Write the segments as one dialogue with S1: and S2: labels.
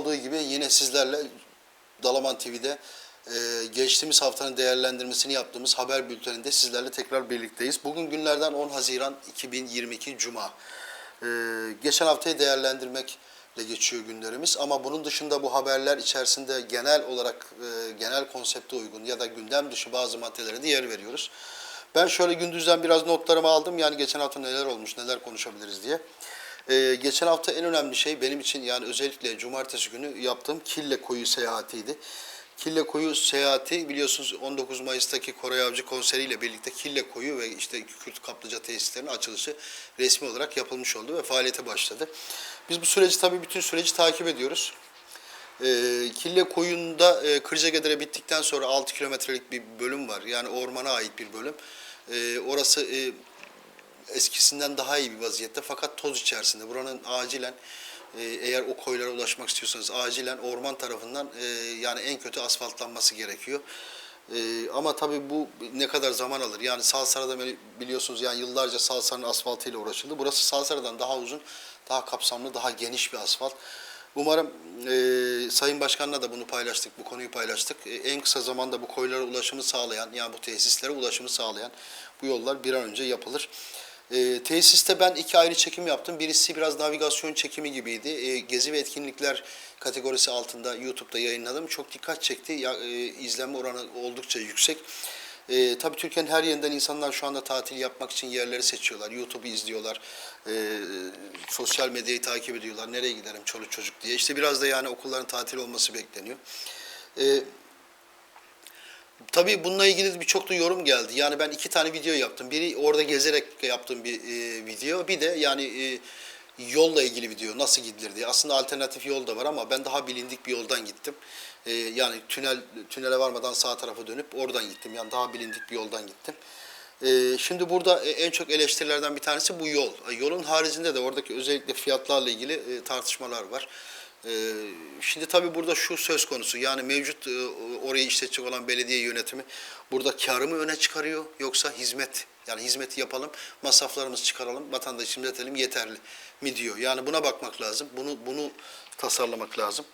S1: olduğu gibi yine sizlerle Dalaman TV'de e, geçtiğimiz haftanın değerlendirmesini yaptığımız haber bülteninde sizlerle tekrar birlikteyiz. Bugün günlerden 10 Haziran 2022 Cuma. E, geçen haftayı değerlendirmekle geçiyor günlerimiz ama bunun dışında bu haberler içerisinde genel olarak e, genel konsepte uygun ya da gündem dışı bazı maddelere de yer veriyoruz. Ben şöyle gündüzden biraz notlarımı aldım yani geçen hafta neler olmuş neler konuşabiliriz diye. Ee, geçen hafta en önemli şey benim için yani özellikle cumartesi günü yaptığım Kille Koyu seyahatiydi. Kille Koyu seyahati biliyorsunuz 19 Mayıs'taki Koray Avcı konseriyle birlikte Kille Koyu ve işte Kürt Kaplıca tesislerinin açılışı resmi olarak yapılmış oldu ve faaliyete başladı. Biz bu süreci tabii bütün süreci takip ediyoruz. Ee, Kille Koyu'nda e, Kırcagedere bittikten sonra 6 kilometrelik bir bölüm var. Yani ormana ait bir bölüm. Ee, orası e, eskisinden daha iyi bir vaziyette fakat toz içerisinde. Buranın acilen e, eğer o koylara ulaşmak istiyorsanız acilen orman tarafından e, yani en kötü asfaltlanması gerekiyor. E, ama tabii bu ne kadar zaman alır? Yani Salsara'da bili- biliyorsunuz yani yıllarca Salsara'nın asfaltıyla uğraşıldı. Burası Salsara'dan daha uzun, daha kapsamlı, daha geniş bir asfalt. Umarım e, Sayın Başkan'la da bunu paylaştık, bu konuyu paylaştık. E, en kısa zamanda bu koylara ulaşımı sağlayan, yani bu tesislere ulaşımı sağlayan bu yollar bir an önce yapılır. E, tesiste ben iki ayrı çekim yaptım. Birisi biraz navigasyon çekimi gibiydi. E, gezi ve etkinlikler kategorisi altında YouTube'da yayınladım. Çok dikkat çekti. Ya, e, izlenme oranı oldukça yüksek. E, tabii Türkiye'nin her yerinden insanlar şu anda tatil yapmak için yerleri seçiyorlar. YouTube'u izliyorlar. E, sosyal medyayı takip ediyorlar. Nereye giderim çoluk çocuk diye. İşte biraz da yani okulların tatil olması bekleniyor. E, Tabii bununla ilgili birçok da yorum geldi. Yani ben iki tane video yaptım. Biri orada gezerek yaptığım bir e, video. Bir de yani e, yolla ilgili video nasıl gidilir diye. Aslında alternatif yol da var ama ben daha bilindik bir yoldan gittim. E, yani tünel tünele varmadan sağ tarafa dönüp oradan gittim. Yani daha bilindik bir yoldan gittim. E, şimdi burada e, en çok eleştirilerden bir tanesi bu yol. E, Yolun haricinde de oradaki özellikle fiyatlarla ilgili e, tartışmalar var. Ee, Şimdi tabii burada şu söz konusu yani mevcut e, orayı işletecek olan belediye yönetimi burada karı mı öne çıkarıyor yoksa hizmet yani hizmeti yapalım masraflarımızı çıkaralım vatandaşı hizmet yeterli mi diyor. Yani buna bakmak lazım bunu bunu tasarlamak lazım.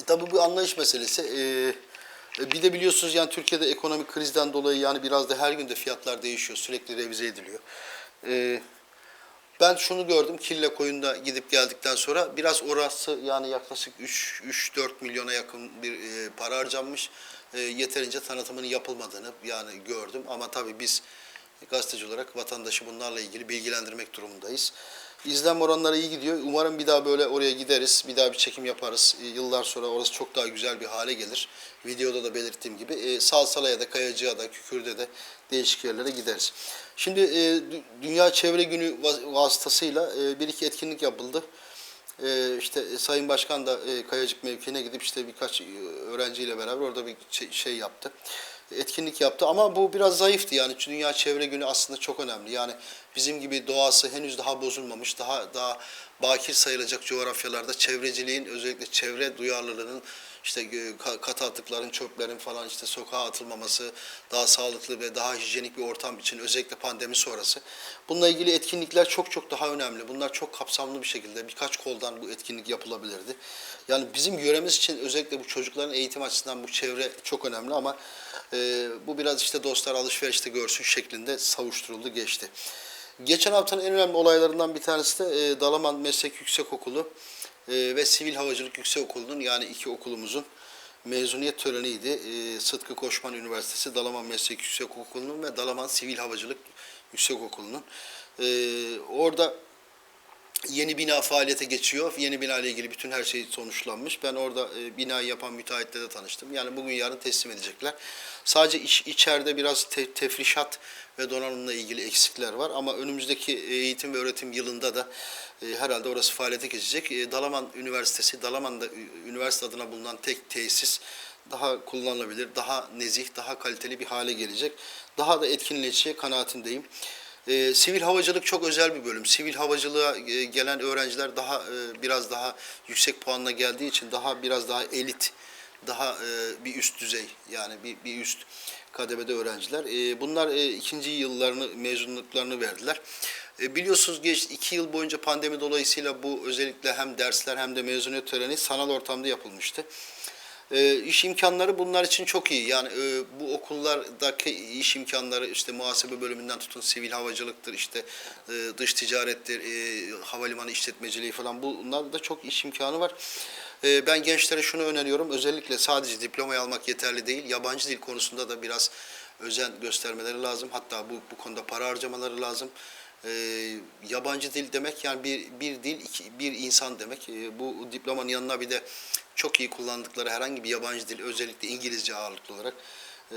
S1: E, tabii bu anlayış meselesi. Ee, e, bir de biliyorsunuz yani Türkiye'de ekonomik krizden dolayı yani biraz da her gün de fiyatlar değişiyor sürekli revize ediliyor. Ee, ben şunu gördüm Kille Koyun'da gidip geldikten sonra biraz orası yani yaklaşık 3-4 milyona yakın bir e, para harcanmış. E, yeterince tanıtımının yapılmadığını yani gördüm ama tabii biz gazeteci olarak vatandaşı bunlarla ilgili bilgilendirmek durumundayız. İzlenme oranları iyi gidiyor. Umarım bir daha böyle oraya gideriz. Bir daha bir çekim yaparız. E, Yıllar sonra orası çok daha güzel bir hale gelir. Videoda da belirttiğim gibi. E, Salsala'ya da, Kayacı'ya da, Kükür'de de değişik yerlere gideriz. Şimdi e, Dü- Dünya Çevre Günü va- vasıtasıyla e, bir iki etkinlik yapıldı. E, işte Sayın Başkan da e, Kayacık mevkiine gidip işte birkaç e, öğrenciyle beraber orada bir şey yaptı. Etkinlik yaptı ama bu biraz zayıftı yani Dünya Çevre Günü aslında çok önemli. Yani bizim gibi doğası henüz daha bozulmamış, daha daha bakir sayılacak coğrafyalarda çevreciliğin özellikle çevre duyarlılığının işte e, ka- katı atıkların, çöplerin falan işte sokağa atılmaması, daha sağlıklı ve daha hijyenik bir ortam için özellikle pandemi sonrası. Bununla ilgili etkinlikler çok çok daha önemli. Bunlar çok kapsamlı bir şekilde birkaç koldan bu etkinlik yapılabilirdi. Yani bizim yöremiz için özellikle bu çocukların eğitim açısından bu çevre çok önemli ama e, bu biraz işte dostlar alışverişte görsün şeklinde savuşturuldu geçti. Geçen haftanın en önemli olaylarından bir tanesi de e, Dalaman Meslek Yüksekokulu e, ve Sivil Havacılık Yüksekokulu'nun yani iki okulumuzun mezuniyet töreniydi. E, Sıtkı Koçman Üniversitesi, Dalaman Meslek Yüksekokulu'nun ve Dalaman Sivil Havacılık Yüksekokulu'nun. E, orada yeni bina faaliyete geçiyor. Yeni bina ile ilgili bütün her şey sonuçlanmış. Ben orada e, binayı yapan müteahhitle de tanıştım. Yani bugün yarın teslim edecekler. Sadece iç, içeride biraz te- tefrişat ve donanımla ilgili eksikler var ama önümüzdeki e, eğitim ve öğretim yılında da e, herhalde orası faaliyete geçecek. E, Dalaman Üniversitesi, Dalaman'da üniversite adına bulunan tek tesis daha kullanılabilir, daha nezih, daha kaliteli bir hale gelecek. Daha da etkinleşeceği kanaatindeyim. Ee, sivil havacılık çok özel bir bölüm. Sivil havacılığa e, gelen öğrenciler daha e, biraz daha yüksek puanla geldiği için daha biraz daha elit, daha e, bir üst düzey yani bir, bir üst kademede öğrenciler. E, bunlar e, ikinci yıllarını mezunluklarını verdiler. E, biliyorsunuz geç iki yıl boyunca pandemi dolayısıyla bu özellikle hem dersler hem de mezuniyet töreni sanal ortamda yapılmıştı. E, iş imkanları bunlar için çok iyi. Yani e, bu okullardaki iş imkanları işte muhasebe bölümünden tutun sivil havacılıktır, işte e, dış ticarettir, e, havalimanı işletmeciliği falan bunlarda çok iş imkanı var. E, ben gençlere şunu öneriyorum. Özellikle sadece diplomayı almak yeterli değil. Yabancı dil konusunda da biraz özen göstermeleri lazım. Hatta bu, bu konuda para harcamaları lazım. E, yabancı dil demek yani bir, bir dil, iki, bir insan demek. E, bu diplomanın yanına bir de çok iyi kullandıkları herhangi bir yabancı dil, özellikle İngilizce ağırlıklı olarak e,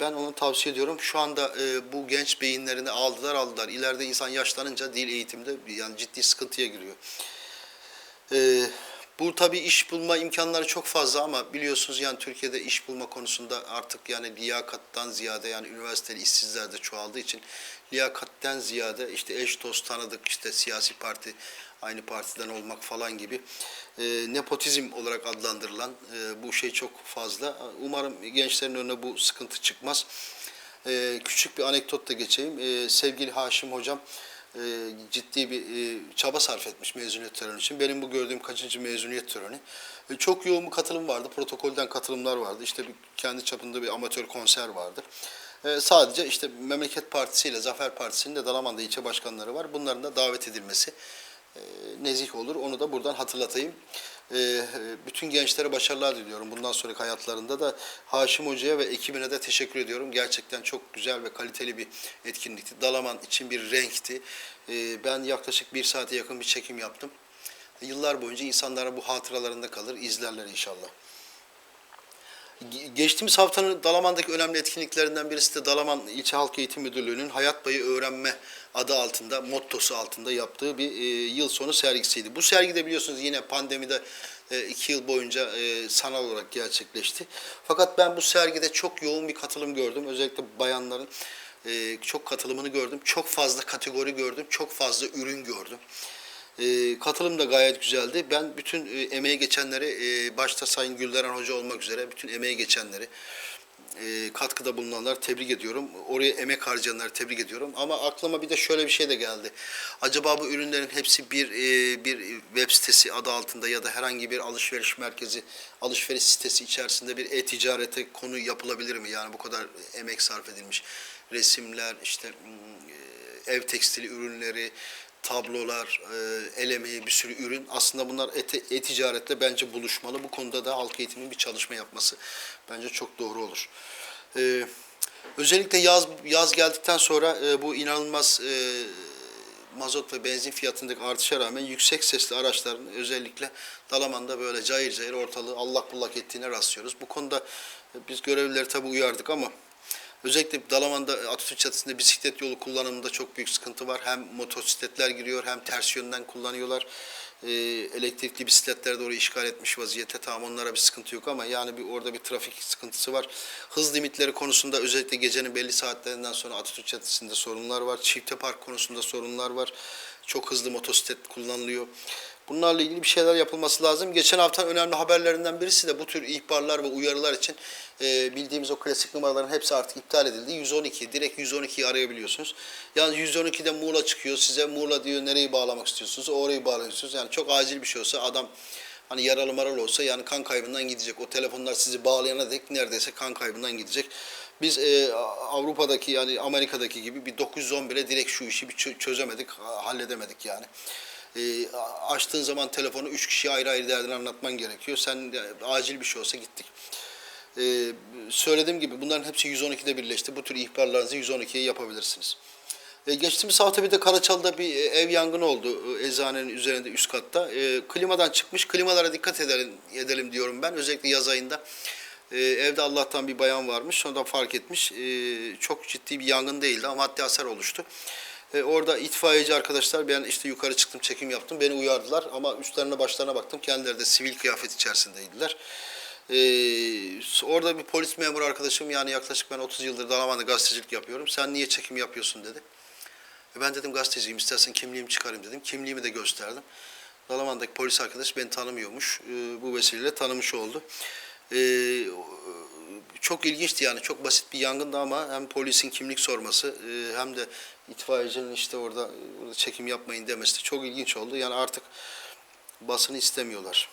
S1: ben onu tavsiye ediyorum. Şu anda e, bu genç beyinlerini aldılar aldılar. İleride insan yaşlanınca dil eğitimde yani ciddi sıkıntıya giriyor. Ee, bu tabii iş bulma imkanları çok fazla ama biliyorsunuz yani Türkiye'de iş bulma konusunda artık yani liyakattan ziyade yani üniversiteli işsizler de çoğaldığı için liyakatten ziyade işte eş dost tanıdık işte siyasi parti aynı partiden olmak falan gibi e, nepotizm olarak adlandırılan e, bu şey çok fazla. Umarım gençlerin önüne bu sıkıntı çıkmaz. E, küçük bir anekdot da geçeyim. E, sevgili Haşim hocam e, ciddi bir e, çaba sarf etmiş mezuniyet töreni için. Benim bu gördüğüm kaçıncı mezuniyet töreni. E, çok yoğun bir katılım vardı. Protokolden katılımlar vardı. İşte bir, kendi çapında bir amatör konser vardı. E, sadece işte Memleket Partisi ile Zafer Partisi'nin de Dalaman'da ilçe başkanları var. Bunların da davet edilmesi nezih olur. Onu da buradan hatırlatayım. E, bütün gençlere başarılar diliyorum. Bundan sonraki hayatlarında da Haşim Hoca'ya ve ekibine de teşekkür ediyorum. Gerçekten çok güzel ve kaliteli bir etkinlikti. Dalaman için bir renkti. E, ben yaklaşık bir saate yakın bir çekim yaptım. Yıllar boyunca insanlara bu hatıralarında kalır, izlerler inşallah. Ge- Geçtiğimiz haftanın Dalaman'daki önemli etkinliklerinden birisi de Dalaman İlçe Halk Eğitim Müdürlüğü'nün Hayat Boyu Öğrenme adı altında, mottosu altında yaptığı bir e, yıl sonu sergisiydi. Bu sergide biliyorsunuz yine pandemide e, iki yıl boyunca e, sanal olarak gerçekleşti. Fakat ben bu sergide çok yoğun bir katılım gördüm. Özellikle bayanların e, çok katılımını gördüm. Çok fazla kategori gördüm. Çok fazla ürün gördüm. E, katılım da gayet güzeldi. Ben bütün e, emeği geçenleri, e, başta Sayın Gülderen Hoca olmak üzere bütün emeği geçenleri, e, katkıda bulunanlar tebrik ediyorum. Oraya emek harcayanları tebrik ediyorum. Ama aklıma bir de şöyle bir şey de geldi. Acaba bu ürünlerin hepsi bir bir web sitesi adı altında ya da herhangi bir alışveriş merkezi, alışveriş sitesi içerisinde bir e-ticarete konu yapılabilir mi? Yani bu kadar emek sarf edilmiş. Resimler, işte ev tekstili ürünleri, tablolar, e, el emeği bir sürü ürün. Aslında bunlar e-ticaretle bence buluşmalı. Bu konuda da halk eğitimin bir çalışma yapması bence çok doğru olur. E, özellikle yaz yaz geldikten sonra e, bu inanılmaz e, mazot ve benzin fiyatındaki artışa rağmen yüksek sesli araçların özellikle Dalaman'da böyle cayır cayır ortalığı allak bullak ettiğine rastlıyoruz. Bu konuda biz görevlileri tabii uyardık ama Özellikle Dalaman'da Atatürk Çatısı'nda bisiklet yolu kullanımında çok büyük sıkıntı var. Hem motosikletler giriyor hem ters yönden kullanıyorlar. Ee, elektrikli bisikletler orayı işgal etmiş vaziyette. Tamam onlara bir sıkıntı yok ama yani bir orada bir trafik sıkıntısı var. Hız limitleri konusunda özellikle gecenin belli saatlerinden sonra Atatürk Çatısı'nda sorunlar var. Çifte park konusunda sorunlar var. Çok hızlı motosiklet kullanılıyor. Bunlarla ilgili bir şeyler yapılması lazım. Geçen hafta önemli haberlerinden birisi de bu tür ihbarlar ve uyarılar için e, bildiğimiz o klasik numaraların hepsi artık iptal edildi. 112, direkt 112'yi arayabiliyorsunuz. Yani 112'de Muğla çıkıyor. Size Muğla diyor nereyi bağlamak istiyorsunuz? Orayı bağlıyorsunuz. Yani çok acil bir şey olsa adam hani yaralı maralı olsa yani kan kaybından gidecek. O telefonlar sizi bağlayana dek neredeyse kan kaybından gidecek. Biz e, Avrupa'daki yani Amerika'daki gibi bir 911'e direkt şu işi bir çö- çözemedik, halledemedik yani. E, açtığın zaman telefonu üç kişiye ayrı ayrı derdini anlatman gerekiyor. Sen acil bir şey olsa gittik. E, söylediğim gibi bunların hepsi 112'de birleşti. Bu tür ihbarlarınızı 112'ye yapabilirsiniz. E, geçtiğimiz hafta bir de Karaçal'da bir e, ev yangını oldu. Eczanenin üzerinde üst katta. E, klimadan çıkmış. Klimalara dikkat edelim, edelim diyorum ben. Özellikle yaz ayında. E, evde Allah'tan bir bayan varmış. Sonradan fark etmiş. E, çok ciddi bir yangın değildi ama maddi hasar oluştu. E, orada itfaiyeci arkadaşlar ben işte yukarı çıktım çekim yaptım. Beni uyardılar ama üstlerine başlarına baktım. Kendileri de sivil kıyafet içerisindeydiler. Ee, orada bir polis memuru arkadaşım yani yaklaşık ben 30 yıldır Dalaman'da gazetecilik yapıyorum. Sen niye çekim yapıyorsun dedi. E ben dedim gazeteciyim istersen kimliğimi çıkarayım dedim. Kimliğimi de gösterdim. Dalaman'daki polis arkadaş beni tanımıyormuş. Ee, bu vesileyle tanımış oldu. Ee, çok ilginçti yani çok basit bir yangındı ama hem polisin kimlik sorması e, hem de itfaiyecinin işte orada, orada çekim yapmayın demesi de çok ilginç oldu. Yani artık basını istemiyorlar.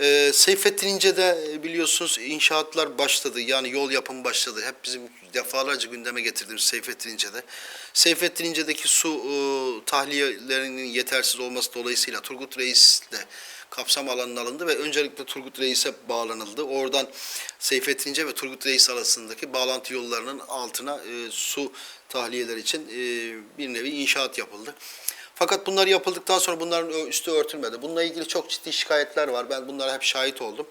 S1: Ee, Seyfettin İnce'de e, biliyorsunuz inşaatlar başladı. Yani yol yapımı başladı. Hep bizim defalarca gündeme getirdiğimiz Seyfettin İnce'de. Seyfettin İnce'deki su e, tahliyelerinin yetersiz olması dolayısıyla Turgut Reis de kapsam alanına alındı ve öncelikle Turgut Reis'e bağlanıldı. Oradan Seyfettin İnce ve Turgut Reis arasındaki bağlantı yollarının altına e, su tahliyeleri için e, bir nevi inşaat yapıldı. Fakat bunlar yapıldıktan sonra bunların üstü örtülmedi. Bununla ilgili çok ciddi şikayetler var. Ben bunlara hep şahit oldum.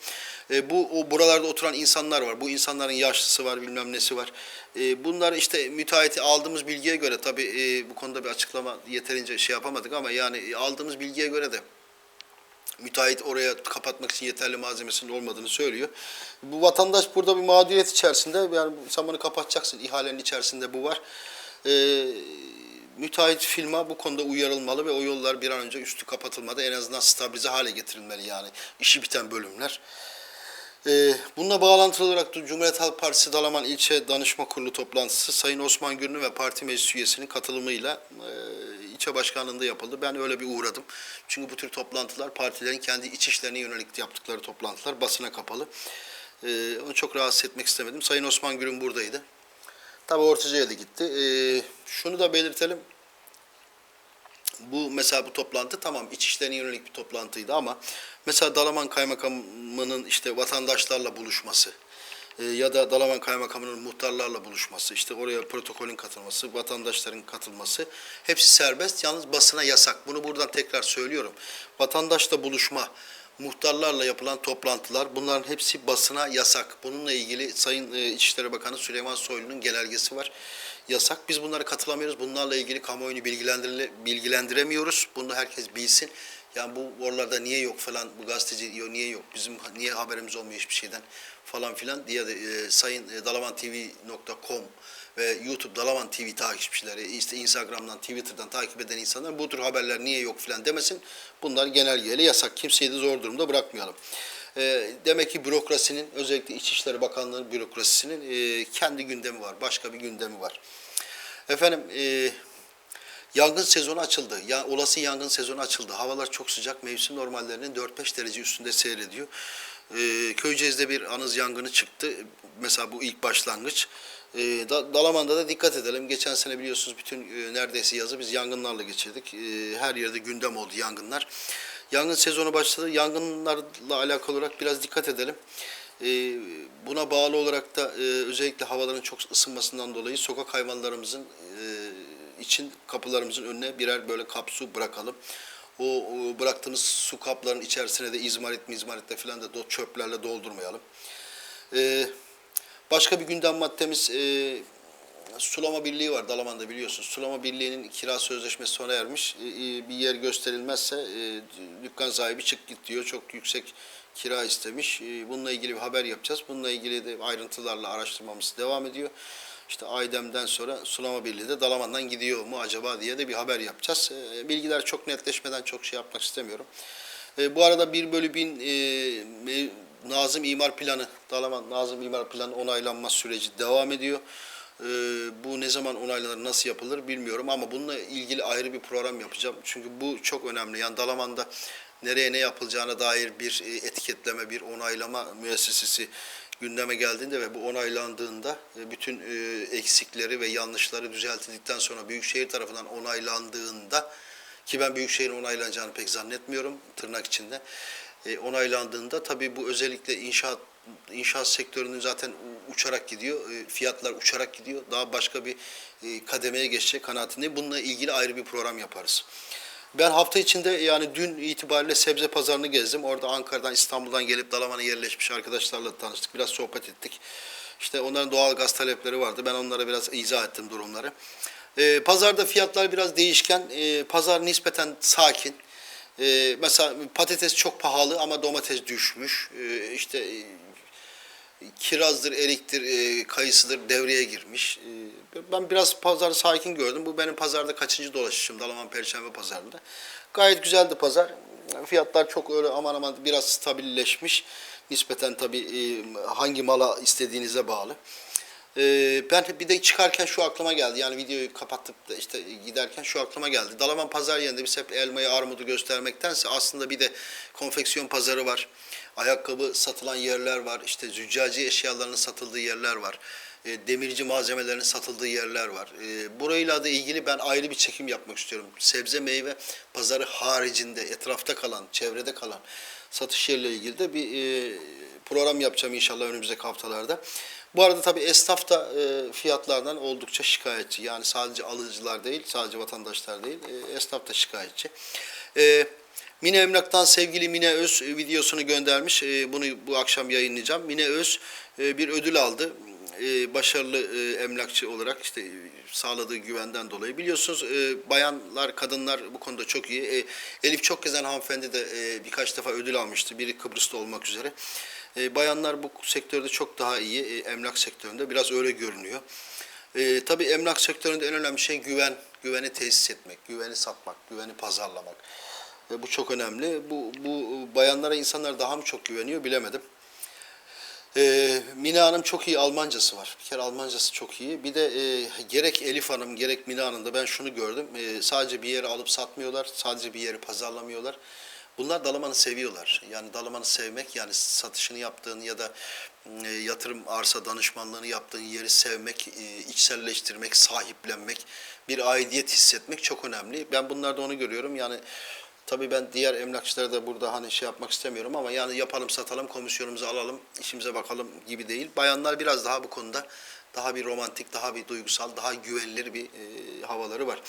S1: E, bu o buralarda oturan insanlar var. Bu insanların yaşlısı var, bilmem nesi var. E, bunlar işte müteahhiti aldığımız bilgiye göre tabii e, bu konuda bir açıklama yeterince şey yapamadık ama yani aldığımız bilgiye göre de müteahhit oraya kapatmak için yeterli malzemesinin olmadığını söylüyor. Bu vatandaş burada bir mağduriyet içerisinde yani sen bunu kapatacaksın ihalenin içerisinde bu var. Ee, müteahhit firma bu konuda uyarılmalı ve o yollar bir an önce üstü kapatılmadı. En azından stabilize hale getirilmeli yani işi biten bölümler. Ee, bununla bağlantılı olarak Cumhuriyet Halk Partisi Dalaman İlçe Danışma Kurulu toplantısı Sayın Osman Gürlü ve parti meclis üyesinin katılımıyla e, ilçe başkanlığında yapıldı. Ben öyle bir uğradım. Çünkü bu tür toplantılar partilerin kendi iç işlerine yönelik yaptıkları toplantılar basına kapalı. Ee, onu çok rahatsız etmek istemedim. Sayın Osman Gür'ün buradaydı. Tabii Ortaca'ya da gitti. Ee, şunu da belirtelim. Bu mesela bu toplantı tamam iç işlerine yönelik bir toplantıydı ama mesela Dalaman Kaymakamı'nın işte vatandaşlarla buluşması e, ya da Dalaman Kaymakamı'nın muhtarlarla buluşması, işte oraya protokolün katılması, vatandaşların katılması hepsi serbest. Yalnız basına yasak. Bunu buradan tekrar söylüyorum. Vatandaşla buluşma, muhtarlarla yapılan toplantılar bunların hepsi basına yasak. Bununla ilgili Sayın e, İçişleri Bakanı Süleyman Soylu'nun genelgesi var. Yasak. Biz bunlara katılamıyoruz. Bunlarla ilgili kamuoyunu bilgilendiremiyoruz. Bunu herkes bilsin. Yani bu oralarda niye yok falan, bu gazeteci diyor niye yok, bizim niye haberimiz olmuyor hiçbir şeyden falan filan diye de e, sayın e, dalavantv.com ve YouTube Dalaman TV takipçileri, işte Instagram'dan, Twitter'dan takip eden insanlar bu tür haberler niye yok filan demesin. Bunlar genelgeyle yasak. Kimseyi de zor durumda bırakmayalım. E, demek ki bürokrasinin, özellikle İçişleri Bakanlığı bürokrasisinin e, kendi gündemi var, başka bir gündemi var. Efendim, e, Yangın sezonu açıldı. Ya, olası yangın sezonu açıldı. Havalar çok sıcak. Mevsim normallerinin 4-5 derece üstünde seyrediyor. Ee, Köyceğiz'de bir anız yangını çıktı. Mesela bu ilk başlangıç. Ee, Da- Dalaman'da da dikkat edelim. Geçen sene biliyorsunuz bütün e, neredeyse yazı biz yangınlarla geçirdik. Ee, her yerde gündem oldu yangınlar. Yangın sezonu başladı. Yangınlarla alakalı olarak biraz dikkat edelim. Ee, buna bağlı olarak da e, özellikle havaların çok ısınmasından dolayı sokak hayvanlarımızın e, için kapılarımızın önüne birer böyle kap su bırakalım. O, o bıraktığımız su kaplarının içerisine de izmarit mizmaritle falan da çöplerle doldurmayalım. Ee, başka bir gündem maddemiz e, sulama birliği var Dalaman'da biliyorsunuz. Sulama birliğinin kira sözleşmesi sona ermiş. E, e, bir yer gösterilmezse e, dükkan sahibi çık git diyor. Çok yüksek kira istemiş. E, bununla ilgili bir haber yapacağız. Bununla ilgili de ayrıntılarla araştırmamız devam ediyor. İşte Aydem'den sonra Sulama Birliği de Dalaman'dan gidiyor mu acaba diye de bir haber yapacağız. E, bilgiler çok netleşmeden çok şey yapmak istemiyorum. E, bu arada 1 bölü 1000 e, Nazım İmar Planı, Dalaman Nazım İmar Planı onaylanma süreci devam ediyor. E, bu ne zaman onaylanır, nasıl yapılır bilmiyorum ama bununla ilgili ayrı bir program yapacağım. Çünkü bu çok önemli. Yani Dalaman'da nereye ne yapılacağına dair bir e, etiketleme, bir onaylama müessesesi gündeme geldiğinde ve bu onaylandığında e, bütün e, eksikleri ve yanlışları düzeltildikten sonra Büyükşehir tarafından onaylandığında ki ben Büyükşehir'in onaylanacağını pek zannetmiyorum tırnak içinde. E, onaylandığında tabii bu özellikle inşaat inşaat sektörünün zaten uçarak gidiyor. Fiyatlar uçarak gidiyor. Daha başka bir kademeye geçecek kanaatindeyim. Bununla ilgili ayrı bir program yaparız. Ben hafta içinde yani dün itibariyle sebze pazarını gezdim. Orada Ankara'dan, İstanbul'dan gelip Dalaman'a yerleşmiş arkadaşlarla tanıştık. Biraz sohbet ettik. İşte onların doğal gaz talepleri vardı. Ben onlara biraz izah ettim durumları. Ee, pazarda fiyatlar biraz değişken. Ee, pazar nispeten sakin. Ee, mesela patates çok pahalı ama domates düşmüş. Ee, işte kirazdır, eriktir, e, kayısıdır devreye girmiş. E, ben biraz pazarı sakin gördüm. Bu benim pazarda kaçıncı dolaşışım Dalaman Perşembe Pazarı'nda. Gayet güzeldi pazar. Fiyatlar çok öyle aman aman biraz stabilleşmiş. Nispeten tabii e, hangi mala istediğinize bağlı. Ee, ben bir de çıkarken şu aklıma geldi. Yani videoyu kapatıp da işte giderken şu aklıma geldi. Dalaman pazar yerinde biz hep elmayı, armudu göstermektense aslında bir de konfeksiyon pazarı var. Ayakkabı satılan yerler var. İşte züccaci eşyalarının satıldığı yerler var. E, demirci malzemelerinin satıldığı yerler var. E, burayla da ilgili ben ayrı bir çekim yapmak istiyorum. Sebze meyve pazarı haricinde, etrafta kalan, çevrede kalan satış yerleriyle ilgili de bir e, program yapacağım inşallah önümüzdeki haftalarda. Bu arada tabii esnaf da e, fiyatlardan oldukça şikayetçi. Yani sadece alıcılar değil, sadece vatandaşlar değil, e, esnaf da şikayetçi. E, Mine Emlak'tan sevgili Mine Öz videosunu göndermiş. E, bunu bu akşam yayınlayacağım. Mine Öz e, bir ödül aldı. E, başarılı e, emlakçı olarak işte e, sağladığı güvenden dolayı. Biliyorsunuz e, bayanlar, kadınlar bu konuda çok iyi. E, Elif Çok Gezen hanımefendi de e, birkaç defa ödül almıştı. Biri Kıbrıs'ta olmak üzere. E, bayanlar bu sektörde çok daha iyi. E, emlak sektöründe biraz öyle görünüyor. E, tabii emlak sektöründe en önemli şey güven. Güveni tesis etmek, güveni satmak, güveni pazarlamak. E, bu çok önemli. Bu, bu bayanlara insanlar daha mı çok güveniyor bilemedim. Ee, Mine Hanım çok iyi Almancası var. Bir kere Almancası çok iyi. Bir de e, gerek Elif Hanım gerek Mine Hanım'da ben şunu gördüm. E, sadece bir yeri alıp satmıyorlar. Sadece bir yeri pazarlamıyorlar. Bunlar Dalaman'ı seviyorlar. Yani Dalaman'ı sevmek yani satışını yaptığın ya da e, yatırım arsa danışmanlığını yaptığın yeri sevmek, e, içselleştirmek, sahiplenmek, bir aidiyet hissetmek çok önemli. Ben bunlarda onu görüyorum. Yani Tabii ben diğer emlakçılara da burada hani şey yapmak istemiyorum ama yani yapalım satalım komisyonumuzu alalım işimize bakalım gibi değil. Bayanlar biraz daha bu konuda daha bir romantik, daha bir duygusal, daha güvenilir bir e, havaları var.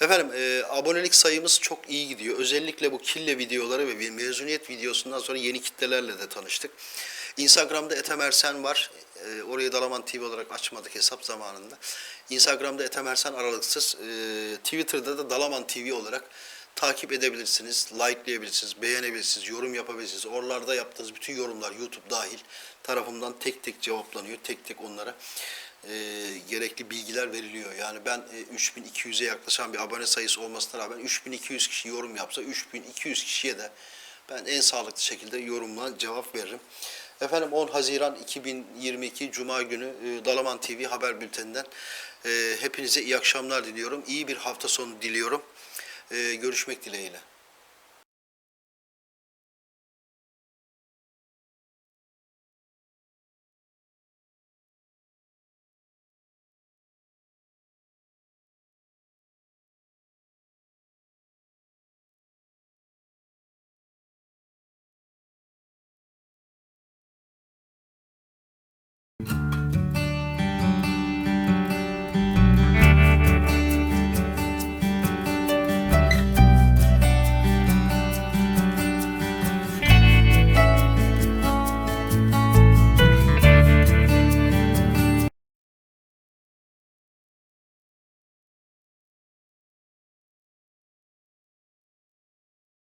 S1: Efendim e, abonelik sayımız çok iyi gidiyor. Özellikle bu kille videoları ve bir mezuniyet videosundan sonra yeni kitlelerle de tanıştık. Instagram'da Ethem Ersen var. E, orayı Dalaman TV olarak açmadık hesap zamanında. Instagram'da Ethem Ersen aralıksız. E, Twitter'da da Dalaman TV olarak takip edebilirsiniz, likelayabilirsiniz, beğenebilirsiniz, yorum yapabilirsiniz. Oralarda yaptığınız bütün yorumlar YouTube dahil tarafımdan tek tek cevaplanıyor. Tek tek onlara e, gerekli bilgiler veriliyor. Yani ben e, 3200'e yaklaşan bir abone sayısı olmasına rağmen 3200 kişi yorum yapsa 3200 kişiye de ben en sağlıklı şekilde yorumla cevap veririm. Efendim 10 Haziran 2022 Cuma günü e, Dalaman TV haber bülteninden e, hepinize iyi akşamlar diliyorum. İyi bir hafta sonu diliyorum. E, görüşmek dileğiyle.